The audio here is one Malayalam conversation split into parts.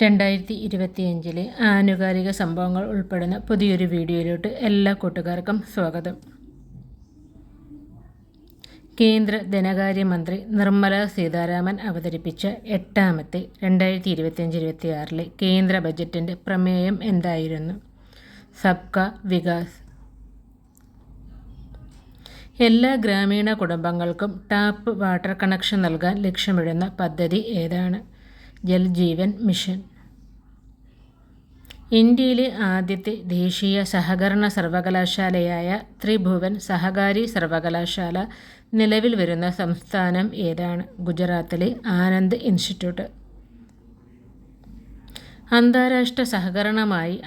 രണ്ടായിരത്തി ഇരുപത്തിയഞ്ചിലെ ആനുകാലിക സംഭവങ്ങൾ ഉൾപ്പെടുന്ന പുതിയൊരു വീഡിയോയിലോട്ട് എല്ലാ കൂട്ടുകാർക്കും സ്വാഗതം. കേന്ദ്ര ധനകാര്യമന്ത്രി നിർമ്മല സീതാരാമൻ അവതരിപ്പിച്ച എട്ടാമത്തെ രണ്ടായിരത്തി ഇരുപത്തിയഞ്ച് ഇരുപത്തിയാറിലെ കേന്ദ്ര ബജറ്റിന്റെ പ്രമേയം എന്തായിരുന്നു? സബ്ക വികാസ്. എല്ലാ ഗ്രാമീണ കുടുംബങ്ങൾക്കും ടാപ്പ് വാട്ടർ കണക്ഷൻ നൽകാൻ ലക്ഷ്യമിടുന്ന പദ്ധതി ഏതാണ്? ജൽ ജീവൻ മിഷൻ. ഇന്ത്യയിലെ ആദ്യത്തെ ദേശീയ സഹകരണ സർവകലാശാലയായ ത്രിഭുവൻ സഹകാരി സർവകലാശാല നിലവിൽ വരുന്ന സംസ്ഥാനം ഏതാണ്? ഗുജറാത്തിലെ ആനന്ദ് ഇൻസ്റ്റിറ്റ്യൂട്ട്. അന്താരാഷ്ട്ര സഹകരണമായി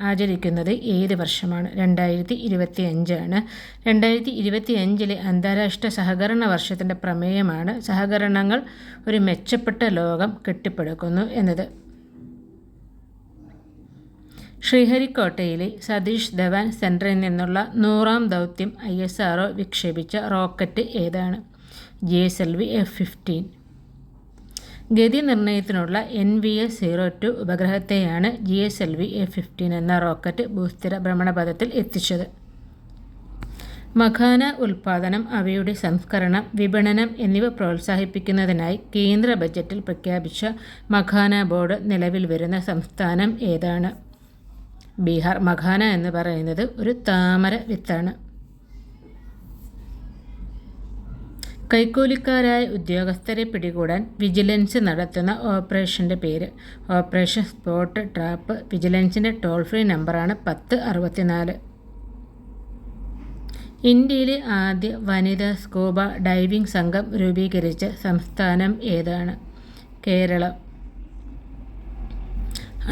ആചരിക്കുന്നത് ഏത് വർഷമാണ്? രണ്ടായിരത്തി ഇരുപത്തി അഞ്ചാണ് രണ്ടായിരത്തി ഇരുപത്തി അഞ്ചിലെ അന്താരാഷ്ട്ര സഹകരണ വർഷത്തിന്റെ പ്രമേയമാണ് സഹകരണങ്ങൾ ഒരു മെച്ചപ്പെട്ട ലോകം കെട്ടിപ്പടുക്കുന്നു എന്നത്. ശ്രീഹരിക്കോട്ടയിലെ സതീഷ് ധവാൻ സെന്ററിൽ നിന്നുള്ള നൂറാം ദൗത്യം ഐ എസ് വിക്ഷേപിച്ച റോക്കറ്റ് ഏതാണ്? G S L V F fifteen. ഗതി നിർണയത്തിനുള്ള N V S zero two ഉപഗ്രഹത്തെയാണ് G S L V A fifteen എന്ന റോക്കറ്റ് ഭൂസ്ഥിര ഭ്രമണപഥത്തിൽ എത്തിച്ചത്. മഖാന ഉൽപാദനം അവയുടെ സംസ്കരണം വിപണനം എന്നിവ പ്രോത്സാഹിപ്പിക്കുന്നതിനായി കേന്ദ്ര ബജറ്റിൽ പ്രഖ്യാപിച്ച മഖാന ബോർഡ് നിലവിൽ വരുന്ന സംസ്ഥാനം ഏതാണ്? ബീഹാർ മഖാന എന്ന് പറയുന്നത് ഒരു താമര വിത്താണ്. കൈക്കൂലിക്കാരായ ഉദ്യോഗസ്ഥരെ പിടികൂടാൻ വിജിലൻസ് നടത്തുന്ന ഓപ്പറേഷന്റെ പേര്. ഓപ്പറേഷൻ സ്പോട്ട് ട്രാപ്പ് വിജിലൻസിന്റെ ടോൾ ഫ്രീ നമ്പറാണ് പത്ത് അറുപത്തിനാല്. ഇന്ത്യയിലെ ആദ്യ വനിതാ സ്കൂബ ഡൈവിംഗ് സംഘം രൂപീകരിച്ച സംസ്ഥാനം ഏതാണ്? കേരളം.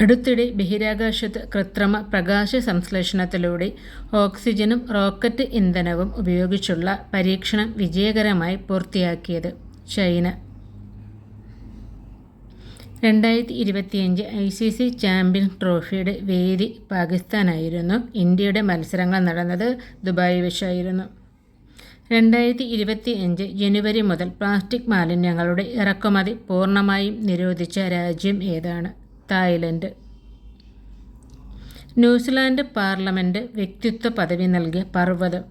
അടുത്തിടെ ബഹിരാകാശത്ത് കൃത്രിമ പ്രകാശ സംശ്ലേഷണത്തിലൂടെ ഓക്സിജനും റോക്കറ്റ് ഇന്ധനവും ഉപയോഗിച്ചുള്ള പരീക്ഷണം വിജയകരമായി പൂർത്തിയാക്കിയത് ചൈന. രണ്ടായിരത്തി ഇരുപത്തിയഞ്ച് ഐ സി സി ചാമ്പ്യൻ ട്രോഫിയുടെ വേദി പാകിസ്ഥാനായിരുന്നു. ഇന്ത്യയുടെ മത്സരങ്ങൾ നടന്നത് ദുബായ് വെച്ചായിരുന്നു. രണ്ടായിരത്തി ഇരുപത്തി അഞ്ച് ജനുവരി മുതൽ പ്ലാസ്റ്റിക് മാലിന്യങ്ങളുടെ ഇറക്കുമതി പൂർണമായും നിരോധിച്ച രാജ്യം ഏതാണ്? തായ്ലൻഡ്. ന്യൂസിലാൻഡ് പാർലമെന്റ് വ്യക്തിത്വ പദവി നൽകിയ പർവതം.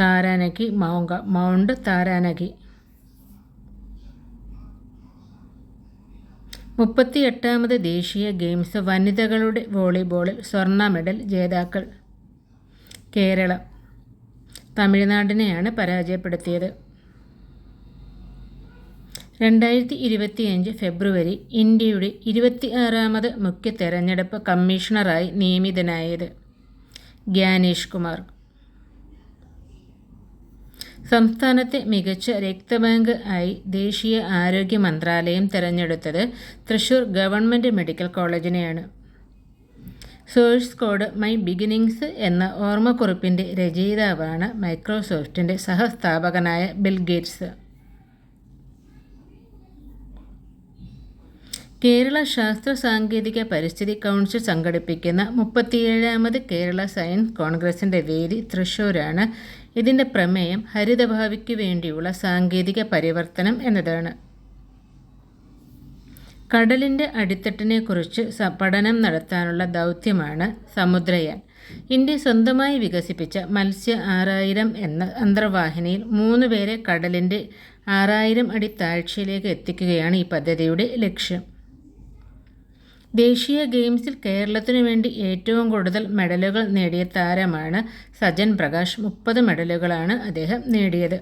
താരാനകി മൗങ്ക മൗണ്ട് താരാനകി മുപ്പത്തി എട്ടാമത് ദേശീയ ഗെയിംസ് വനിതകളുടെ വോളിബോളിൽ സ്വർണ മെഡൽ ജേതാക്കൾ. കേരളം. തമിഴ്നാടിനെയാണ് പരാജയപ്പെടുത്തിയത്. രണ്ടായിരത്തി ഇരുപത്തിയഞ്ച് ഫെബ്രുവരി ഇന്ത്യയുടെ ഇരുപത്തി ആറാമത് മുഖ്യ തെരഞ്ഞെടുപ്പ് കമ്മീഷണറായി നിയമിതനായത് ഗ്യാനേഷ് കുമാർ. സംസ്ഥാനത്തെ മികച്ച രക്തബാങ്ക് ആയി ദേശീയ ആരോഗ്യ മന്ത്രാലയം തിരഞ്ഞെടുത്തത് തൃശൂർ ഗവൺമെന്റ് മെഡിക്കൽ കോളേജിനെയാണ്. സോഴ്സ് കോഡ് മൈ ബിഗിനിങ്സ് എന്ന ഓർമ്മക്കുറിപ്പിന്റെ രചയിതാവാണ് മൈക്രോസോഫ്റ്റിന്റെ സഹസ്ഥാപകനായ ബിൽ ഗേറ്റ്സ്. കേരള ശാസ്ത്ര സാങ്കേതിക പരിസ്ഥിതി കൗൺസിൽ സംഘടിപ്പിക്കുന്ന മുപ്പത്തിയേഴാമത് കേരള സയൻസ് കോൺഗ്രസിന്റെ വേദി തൃശ്ശൂരാണ് ഇതിന്റെ പ്രമേയം ഹരിതഭാവിക്ക് വേണ്ടിയുള്ള സാങ്കേതിക പരിവർത്തനം എന്നതാണ്. കടലിന്റെ അടിത്തട്ടിനെക്കുറിച്ച് പഠനം നടത്താനുള്ള ദൗത്യമാണ് സമുദ്രയാൻ. ഇന്ത്യ സ്വന്തമായി വികസിപ്പിച്ച മത്സ്യ ആറായിരം എന്ന അന്തർവാഹിനിയിൽ മൂന്ന് പേരെ കടലിന്റെ ആറായിരം അടി താഴ്ചയിലേക്ക് എത്തിക്കുകയാണ് ഈ പദ്ധതിയുടെ ലക്ഷ്യം. ദേശീയ ഗെയിംസിൽ കേരളത്തിനു വേണ്ടി ഏറ്റവും കൂടുതൽ മെഡലുകൾ നേടിയ താരമാണ് സജൻ പ്രകാശ്. മുപ്പത് മെഡലുകളാണ് അദ്ദേഹം നേടിയത്.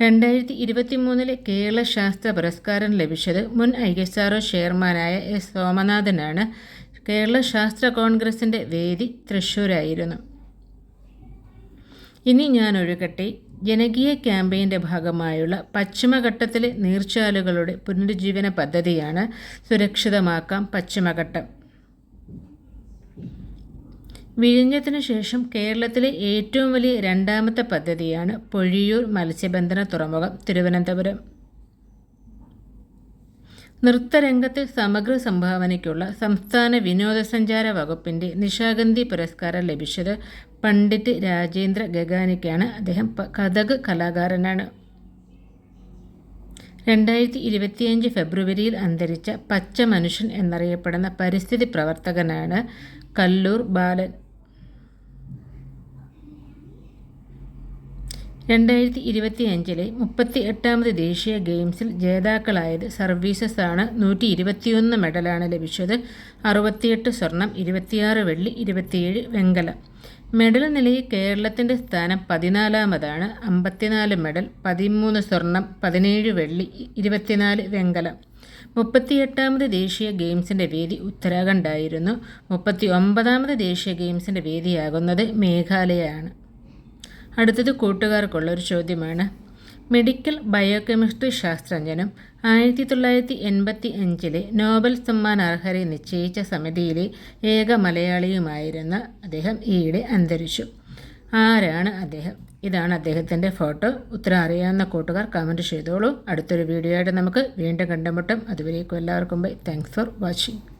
രണ്ടായിരത്തി ഇരുപത്തി മൂന്നിലെ കേരള ശാസ്ത്ര പുരസ്കാരം ലഭിച്ചത് മുൻ ഐ എസ് ആർ ചെയർമാനായ എസ് സോമനാഥനാണ്. കേരള ശാസ്ത്ര കോൺഗ്രസിന്റെ വേദി തൃശ്ശൂരായിരുന്നു. ഇനി ഞാൻ ഒഴുകട്ടെ ജനകീയ ക്യാമ്പയിന്റെ ഭാഗമായുള്ള പശ്ചിമഘട്ടത്തിലെ നീർച്ചാലുകളുടെ പുനരുജ്ജീവന പദ്ധതിയാണ് സുരക്ഷിതമാക്കാം പശ്ചിമഘട്ടം. വിഴിഞ്ഞത്തിനു ശേഷം കേരളത്തിലെ ഏറ്റവും വലിയ രണ്ടാമത്തെ പദ്ധതിയാണ് പൊഴിയൂർ മത്സ്യബന്ധന തുറമുഖം തിരുവനന്തപുരം. നൃത്തരംഗത്തെ സമഗ്ര സംഭാവനയ്ക്കുള്ള സംസ്ഥാന വിനോദസഞ്ചാര വകുപ്പിന്റെ നിശാഗന്ധി പുരസ്കാരം ലഭിച്ചത് പണ്ഡിറ്റ് രാജേന്ദ്ര ഗഗാനിക്കാണ് അദ്ദേഹം കഥക് കലാകാരനാണ്. രണ്ടായിരത്തി ഇരുപത്തിയഞ്ച് ഫെബ്രുവരിയിൽ അന്തരിച്ച പച്ച മനുഷ്യൻ എന്നറിയപ്പെടുന്ന പരിസ്ഥിതി പ്രവർത്തകനാണ് കല്ലൂർ ബാലൻ. രണ്ടായിരത്തി ഇരുപത്തി അഞ്ചിലെ മുപ്പത്തി എട്ടാമത് ദേശീയ ഗെയിംസിൽ ജേതാക്കളായത് സർവീസസ് ആണ് നൂറ്റി ഇരുപത്തിയൊന്ന് മെഡലാണ് ലഭിച്ചത്. അറുപത്തിയെട്ട് സ്വർണം ഇരുപത്തിയാറ് വെള്ളി ഇരുപത്തിയേഴ് വെങ്കലം. മെഡൽ നിലയിൽ കേരളത്തിന്റെ സ്ഥാനം പതിനാലാമതാണ്. അമ്പത്തിനാല് മെഡൽ പതിമൂന്ന് സ്വർണം പതിനേഴ് വെള്ളി ഇരുപത്തിനാല് വെങ്കലം. മുപ്പത്തിയെട്ടാമത് ദേശീയ ഗെയിംസിന്റെ വേദി ഉത്തരാഖണ്ഡായിരുന്നു. മുപ്പത്തി ഒമ്പതാമത് ദേശീയ ഗെയിംസിന്റെ വേദിയാകുന്നത് മേഘാലയയാണ്. അടുത്തത് കൂട്ടുകാർക്കുള്ള ഒരു ചോദ്യമാണ്. മെഡിക്കൽ ബയോകെമിസ്ട്രി ശാസ്ത്രജ്ഞനും ആയിരത്തി തൊള്ളായിരത്തി എൺപത്തി അഞ്ചിലെ നോബൽ സമ്മാനാർഹരെ നിശ്ചയിച്ച സമിതിയിലെ ഏക മലയാളിയുമായിരുന്ന അദ്ദേഹം ഈയിടെ അന്തരിച്ചു. ആരാണ് അദ്ദേഹം? ഇതാണ് അദ്ദേഹത്തിന്റെ ഫോട്ടോ. ഉത്തരം അറിയാവുന്ന കൂട്ടുകാർ കമന്റ് ചെയ്തോളൂ. അടുത്തൊരു വീഡിയോ ആയിട്ട് നമുക്ക് വീണ്ടും കണ്ടുമുട്ടും. അതുവരേക്കും എല്ലാവർക്കും ബൈ താങ്ക്സ് ഫോർ വാച്ചിങ്